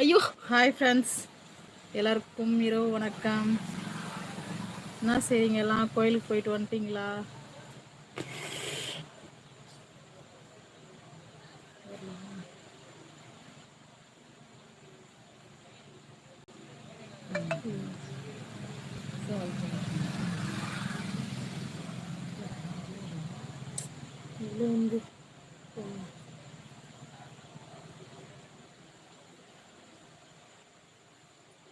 ஐயோ. Hi friends எல்லாருக்கும் இரவு வணக்கம். என்ன செய்றீங்க? எல்லாம் கோயிலுக்கு போயிட்டு வந்துட்டீங்களா இது வந்து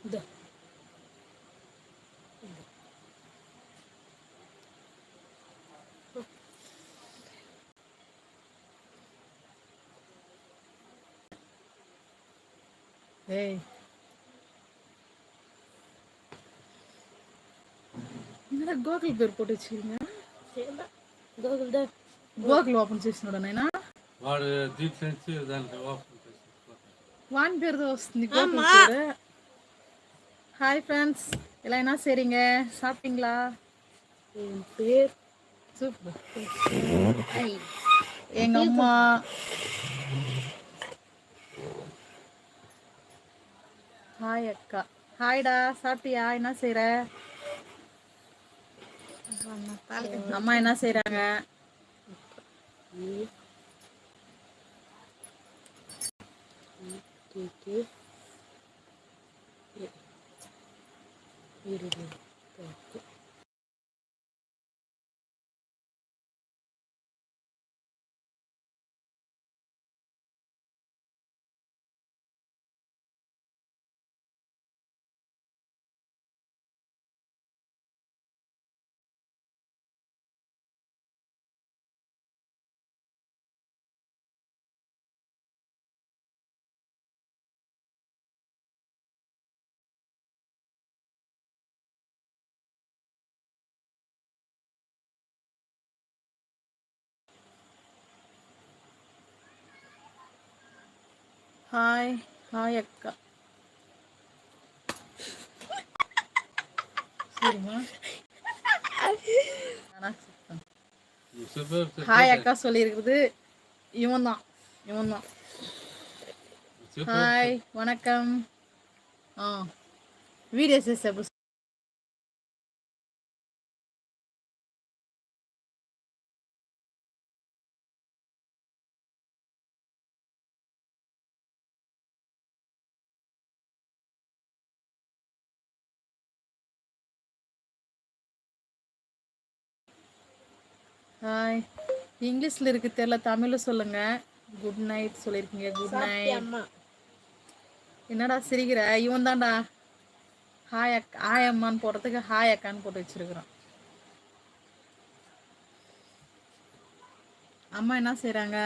இதோ. ஏய் என்னடா గోకుల్ పేరు పోటీ వచ్చింది ఏందా? గోగుల్ దా. గోకుల్ ఓపెన్ చేసినాడు నాయన వాడు దీక్షించి దానికి ఓపెన్ చేసి వాని పేరుతో వస్తుంది గోకుల్ పేరు ஹாய் ஃப்ரெண்ட்ஸ் எல்லாம் என்ன செய்றீங்க சாப்பிட்டீங்களா என் பேர் சூப்பர் ஐ. எங்க அம்மா ஹாய் அக்கா. ஹாய்டா சாப்பிட்டியா? என்ன செய்யற அம்மா என்ன செய்யறாங்க இ. ஹாய் ஹாய் அக்கா. ஹாய் அக்கா சொல்லியிருக்குது இவன் தான் இவன் தான் ஹாய் வணக்கம். ஆ. வீடியோ சேஸ் எப்படி ஹாய் இங்கிலீஷில் இருக்கு தெரியல தமிழில் சொல்லுங்க. குட் நைட் சொல்லியிருக்கீங்க குட் நைட் என்னடா சிரிக்கிற? இவன் தான்டா. ஹாய் அக்கா ஹாய் அம்மான்னு போடுறதுக்கு ஹாய் அக்கான்னு போட்டு வச்சிருக்கிறான். அம்மா என்ன செய்றாங்க?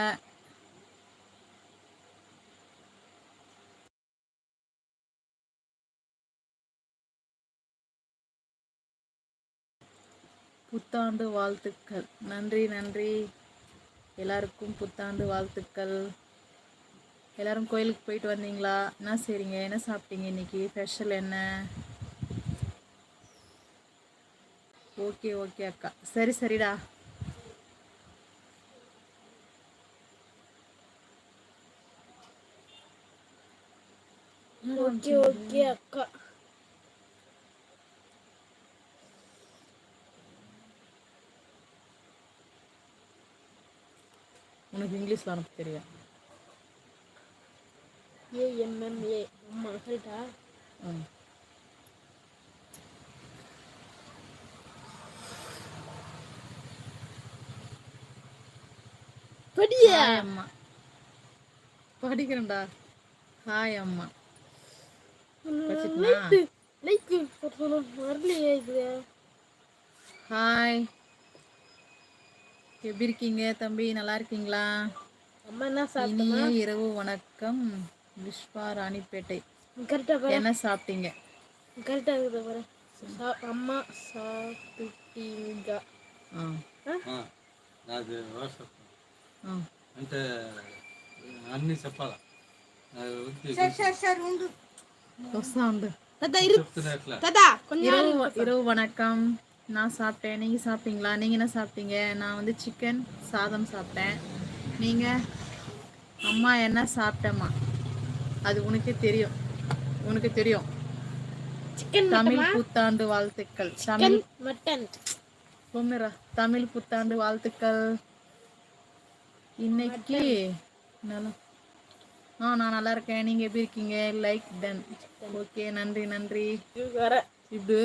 புத்தாண்டு வாழ்த்துக்கள். நன்றி நன்றி. எல்லாருக்கும் புத்தாண்டு வாழ்த்துக்கள். எல்லாரும் கோயிலுக்கு போயிட்டு வந்தீங்களா? என்ன செய்றீங்க? என்ன சாப்பிட்டீங்க இன்னைக்கு? ஸ்பெஷல் என்ன? ஓகே ஓகே அக்கா. சரி சரிடா. ஓகே ஓகே அக்கா. உனக்கு இங்கிலீஷ்ல அனுப்ப தெரியும். ஏஎம்எம்ஏ அம்மா சரிடா ம். படியா? அம்மா. படிக்கிறேன்டா. ஹாய் அம்மா. லைக் சொல்லணும். வரலையே இது ஹாய். எப்படி இருக்கீங்க தம்பி நல்லா இருக்கீங்களா அம்மா என்ன சாப்பிட்டா இனிய இரவு வணக்கம் விஸ்வா ராணிப்பேட்டை கரெக்டா பாரு என்ன சாப்பிட்டீங்க கரெக்டா இருக்குது பாரு சா- அம்மா சாப்பிட்டீங்க ஆ ఆ, నాది వాట్సాప్ ఆ. అంటే అన్నీ చెప్పాలా నాది వద్దు. வசா உண்டு தாத்தா இரு చెప్తున్నా நான் சாப்பிட்டேன். நீங்கள் சாப்பிட்டீங்களா? நீங்கள் என்ன சாப்பிட்டீங்க? நான் வந்து சிக்கன் சாதம் சாப்பிட்டேன். நீங்கள் அம்மா என்ன சாப்பிட்டம்மா? அது உனக்கே தெரியும். உனக்கு தெரியும். தமிழ் புத்தாண்டு வாழ்த்துக்கள். தமிழ் மட்டன் தமிழ் புத்தாண்டு வாழ்த்துக்கள். இன்னைக்கு நல்லா ஆ நான் நல்லா இருக்கேன். நீங்க எப்படி இருக்கீங்க? லைக் டன் ஓகே நன்றி நன்றி. இப்படி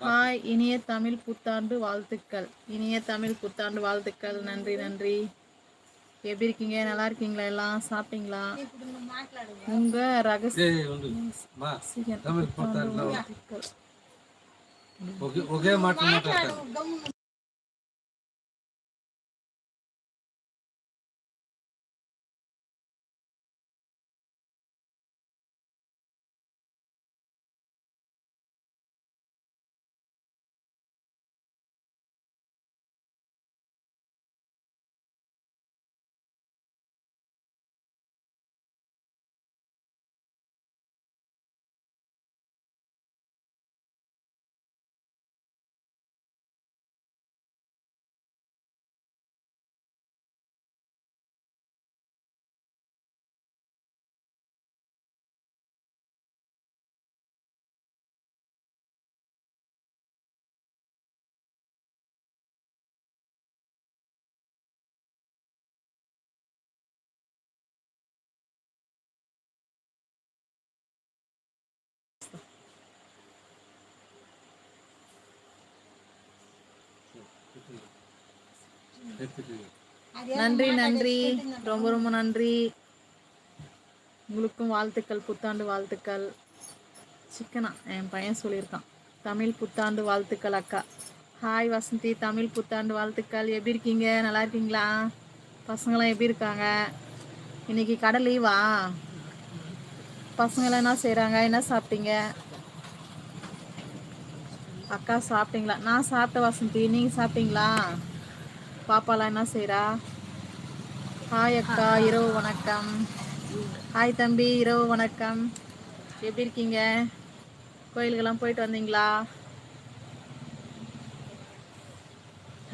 ஹாய் இனிய தமிழ் புத்தாண்டு வாழ்த்துக்கள். இனிய தமிழ் புத்தாண்டு வாழ்த்துக்கள். நன்றி நன்றி. எப்படி இருக்கீங்க? நல்லா இருக்கீங்களா எல்லாம்? சாப்பிட்டீங்களா? உங்க ரகசிய நன்றி நன்றி. ரொம்ப ரொம்ப நன்றி. உங்களுக்கும் வாழ்த்துக்கள் புத்தாண்டு வாழ்த்துக்கள். சிக்கனா? என் பையன் சொல்லியிருக்கான். தமிழ் புத்தாண்டு வாழ்த்துக்கள் அக்கா. ஹாய் வசந்தி. தமிழ் புத்தாண்டு வாழ்த்துக்கள். எப்படி இருக்கீங்க? நல்லா இருக்கீங்களா? பசங்களாம் எப்படி இருக்காங்க? இன்னைக்கு கடை லீவா? பசங்களாம் என்ன செய்கிறாங்க என்ன சாப்பிட்டீங்க? அக்கா சாப்பிட்டீங்களா? நான் சாப்பிட்ட வசந்தி. நீங்கள் சாப்பிட்டீங்களா? பாப்பாலாம் என்ன செய்கிறா ஹாய் அக்கா இரவு வணக்கம். ஹாய் தம்பி இரவு வணக்கம். எப்படி இருக்கீங்க? கோயிலுக்கெல்லாம் போயிட்டு வந்தீங்களா?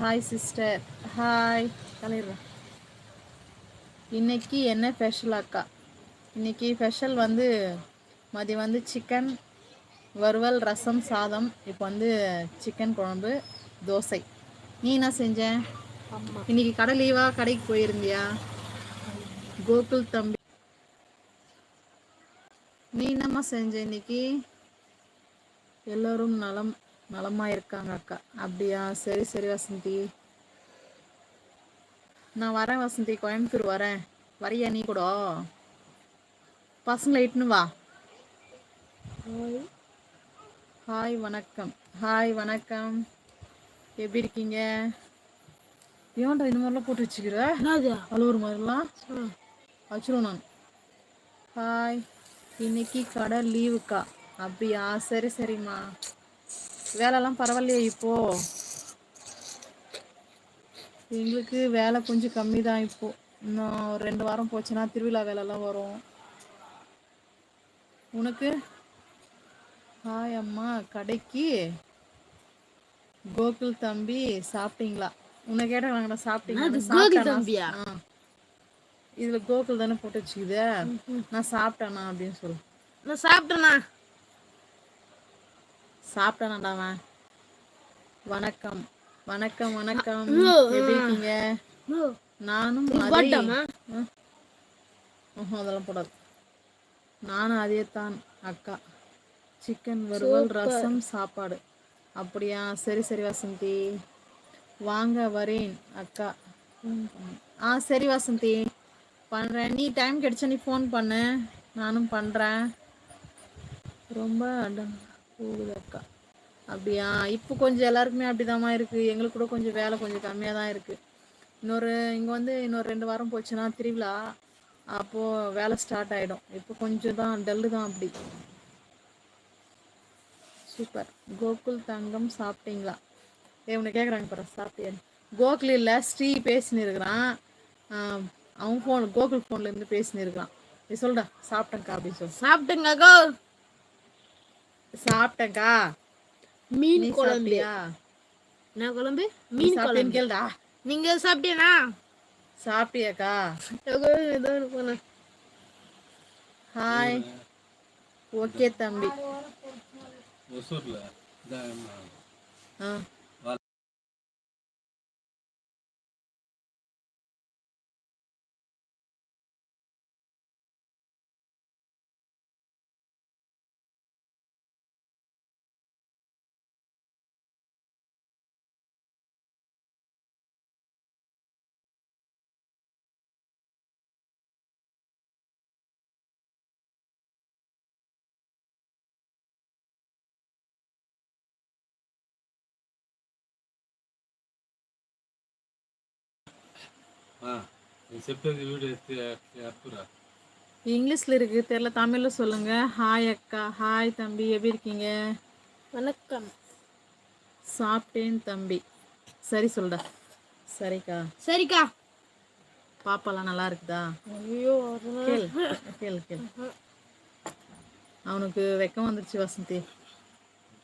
ஹாய் சிஸ்டர் ஹாய் தலைவர் இன்னைக்கு என்ன ஸ்பெஷல் அக்கா? இன்னைக்கு ஸ்பெஷல் வந்து மதியம் வந்து சிக்கன் வறுவல் ரசம் சாதம். இப்போ வந்து சிக்கன் குழம்பு தோசை. நீ என்ன செஞ்சேன் இன்னைக்கு கடை லீவா கடைக்கு போயிருந்தியா? கோகுல் தம்பி. நீ என்னம்மா செஞ்ச இன்னைக்கு? எல்லோரும் நலம் நலமா இருக்காங்க அக்கா. அப்படியா? சரி சரி வசந்தி. நான் வரேன் வசந்தி. கோயம்புத்தூர் வரேன். வரியா நீ கூட? பசங்களை இட்டுன்னு வா. ஹாய். ஹாய் வணக்கம். ஹாய் வணக்கம். எப்படி இருக்கீங்க? ஏன்டா இந்த மாதிரிலாம் போட்டு வச்சுக்கிற? அழுவுற மாதிரிலாம். வச்சிருவோம் நான். ஹாய் இன்னைக்கு கடை லீவுக்கா. அப்படியா? சரி சரிம்மா. வேலைலாம் பரவாயில்லையா இப்போ. எங்களுக்கு வேலை கொஞ்சம் கம்மி தான் இப்போ. இன்னும் ஒரு ரெண்டு வாரம் போச்சுன்னா திருவிழா வேலைலாம் வரும். உனக்கு? ஹாய் அம்மா. கடைக்கு? கோகுல் தம்பி சாப்பிட்டீங்களா? உன்னை கேட்டாங்கடா சாப்பிட்டேனா? ஆ. இதுல கோகுல் தானே போட்டு வச்சுக்குது. நான் சாப்பிட்டேனா அப்படின்னு சொல்லு. நான் சாப்பிட்டேண்ணா சாப்பிட்டானாடா அவன். வணக்கம். வணக்கம் வணக்கம். எப்படி இருக்கீங்க? நானும் அதெல்லாம் போடாது. நானும் அதே தான் அக்கா. சிக்கன் வறுவல் ரசம் சாப்பாடு. அப்படியா? சரி சரி வசந்தி. வாங்க வரேன் அக்கா. ஆ சரி வசந்தி. பண்ணுறேன் நீ டைம் கிடைச்சா நீ ஃபோன் பண்ணு. நானும் பண்ணுறேன் ரொம்ப போகுது அக்கா. அப்படியா? இப்போ கொஞ்சம் எல்லாருக்குமே அப்படிதாம்மா இருக்குது எங்களுக்கு கூட கொஞ்சம் வேலை கொஞ்சம் கம்மியாக தான் இருக்குது இன்னொரு இங்கே வந்து இன்னொரு ரெண்டு வாரம் போச்சுன்னா திருவிழா. அப்போது வேலை ஸ்டார்ட் ஆகிடும் இப்போ கொஞ்சம் தான் டல்லு தான் அப்படி. சூப்பர். கோகுல் தங்கம் சாப்பிட்டீங்களா? ஏ உன்னை கேட்குறாங்க பாரு சாப்பிட்டியான்னு கோகுல் இல்லை ஸ்ரீ பேசின்னு இருக்கிறான். ஆஹ் அவன் ஃபோன் கோகுல் ஃபோன்ல இருந்து பேசின்னு இருக்கிறான். நீ சொல்டா சாப்பிட்டேங்க்கா அப்படின்னு சொல்லு. சாப்பிட்டேங்க அக்கா சாப்பிட்டேங்க்கா மீன் நீ குழம்பு. சாப்பிட்டியா? என்ன குழம்பு? மீன் குழம்பு. கேளுடா. நீங்க சாப்பிட்டீனா சாப்பிட்டியாக்கா? ஹாய் ஓகே தம்பி. ஆ. இங்கிலீஷ்ல இருக்கு தெரியல தமிழ்ல சொல்லுங்க. ஹாய் அக்கா ஹாய் தம்பி எப்படி இருக்கீங்க? வணக்கம். சாப்பிட்டேன் தம்பி. சரி சொல்டா. சரிக்கா. சரிக்கா. பாப்பாலாம் நல்லா இருக்குதா? ஐயோ அதெல்லாம் கேள் கேள் கேள். அவனுக்கு வெக்கம் வந்துருச்சு வசந்தி.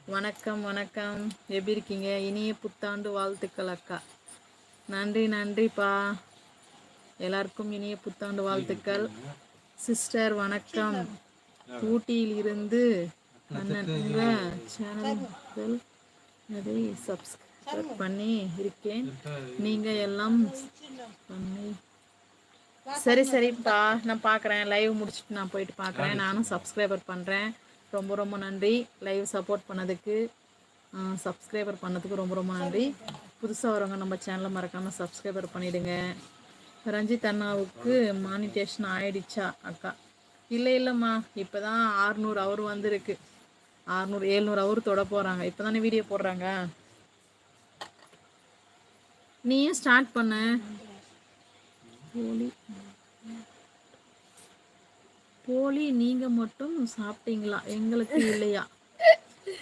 வணக்கம் வணக்கம். எப்படி இருக்கீங்க? இனிய புத்தாண்டு வாழ்த்துக்கள் அக்கா. நன்றி நன்றிப்பா. எல்லாருக்கும் இனிய புத்தாண்டு வாழ்த்துக்கள். சிஸ்டர் வணக்கம். ஊட்டியில் இருந்து சேனல் அதை சப்ஸ்கிரைப் பண்ணி இருக்கேன். நீங்க எல்லாம் பண்ணி. சரி சரிப்பா. நான் பார்க்குறேன் லைவ் முடிச்சுட்டு நான் போயிட்டு பார்க்குறேன் நானும் சப்ஸ்கிரைபர் பண்ணுறேன் ரொம்ப ரொம்ப நன்றி. லைவ் சப்போர்ட் பண்ணதுக்கு சப்ஸ்கிரைபர் பண்ணதுக்கு ரொம்ப ரொம்ப நன்றி. புதுசாக வரவங்க நம்ம சேனலை மறக்காமல் சப்ஸ்கிரைபர் பண்ணிடுங்க. ரஞ்சித் அண்ணாவுக்கு மானிட்டேஷன் ஆயிடுச்சா அக்கா? இல்லை இல்லைம்மா. இப்போ தான் ஆறுநூறு அவர் வந்திருக்கு. ஆறுநூறு ஏழ்நூறு அவர் தொட போகிறாங்க இப்போ தானே வீடியோ போடுறாங்க நீயும் ஸ்டார்ட் பண்ண? போலி. போலி நீங்கள் மட்டும் சாப்பிட்டீங்களா? எங்களுக்கு இல்லையா?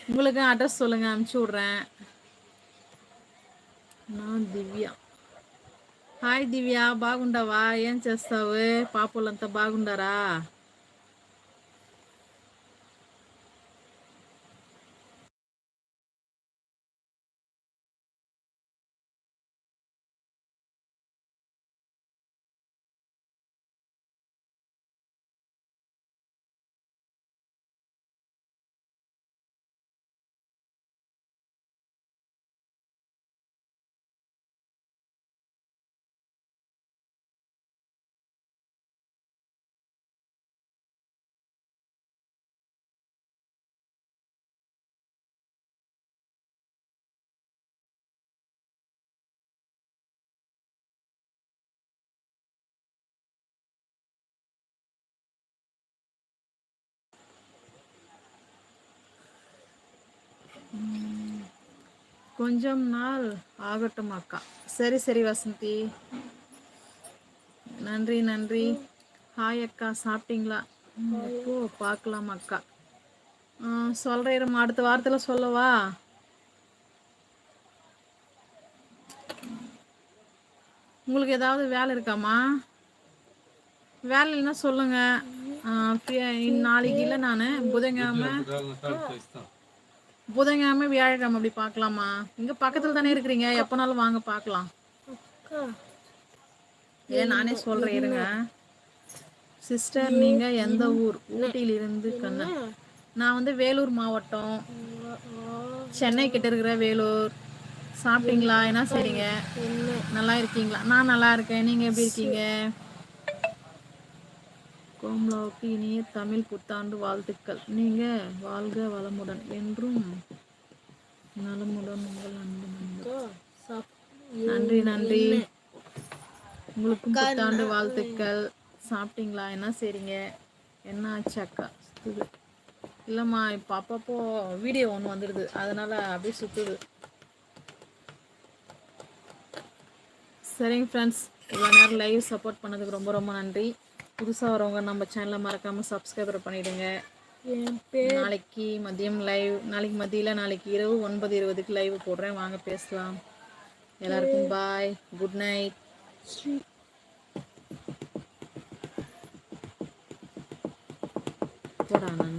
உங்களுக்கு அட்ரஸ் சொல்லுங்க அனுப்பிச்சி விட்றேன். நான் திவ்யா. హాయ్ దివ్య బాగుండావా? ఏం చేస్తావు? పాపలంతా బాగుండారా? கொஞ்சம் நாள் ஆகட்டும் அக்கா. சரி சரி வசந்தி. நன்றி நன்றி. ஹாய் அக்கா சாப்பிட்டீங்களா? ஓ பார்க்கலாம் அக்கா. சொல்கிறேன் அடுத்த வாரத்தில் சொல்லவா? உங்களுக்கு ஏதாவது வேலை இருக்காமா வேலை இல்லைன்னா சொல்லுங்கள் நாளைக்கு இல்லை நான். புதன்கிழமை. புதன்கிழமை வியாழக்கிழமை அப்படி பார்க்கலாமா? இங்க பக்கத்துல தானே இருக்கிறீங்க. எப்போனாலும் வாங்க பார்க்கலாம். ஏன் நானே சொல்றேன் இருங்க. சிஸ்டர் நீங்க எந்த ஊர்? ஊட்டியில இருந்து கண்ணா. நான் வந்து வேலூர் மாவட்டம். சென்னை கிட்ட இருக்கிற வேலூர். சாப்பிட்டீங்களா? என்ன செய்றீங்க? நல்லா இருக்கீங்களா? நான் நல்லா இருக்கேன். நீங்க எப்படி இருக்கீங்க? கோம்லாவுக்கு இனிய தமிழ் புத்தாண்டு வாழ்த்துக்கள். நீங்க வாழ்க வளமுடன். என்றும் நலமுடன் உங்கள் அன்பு நன்றி நன்றி. உங்களுக்கும் புத்தாண்டு வாழ்த்துக்கள். சாப்பிட்டீங்களா? என்ன செய்றீங்க? என்ன ஆச்சு அக்கா? சுத்துது. இல்லைம்மா இப்போ அப்பப்போ வீடியோ ஒன்று வந்துடுது. அதனால அப்படியே சுத்துது. சரிங்க ஃப்ரெண்ட்ஸ் இவ்வளோ நேரம் லைவ் சப்போர்ட் பண்ணதுக்கு ரொம்ப ரொம்ப நன்றி. புதுசாக வரவங்க நம்ம சேனலை மறக்காமல் சப்ஸ்கிரைபர் பண்ணிவிடுங்க நாளைக்கு மதியம் லைவ் நாளைக்கு மதியில் நாளைக்கு இரவு ஒன்பது இருபதுக்கு லைவ் போடுறேன். வாங்க பேசலாம். எல்லாருக்கும் பாய் குட் நைட் போடா நான்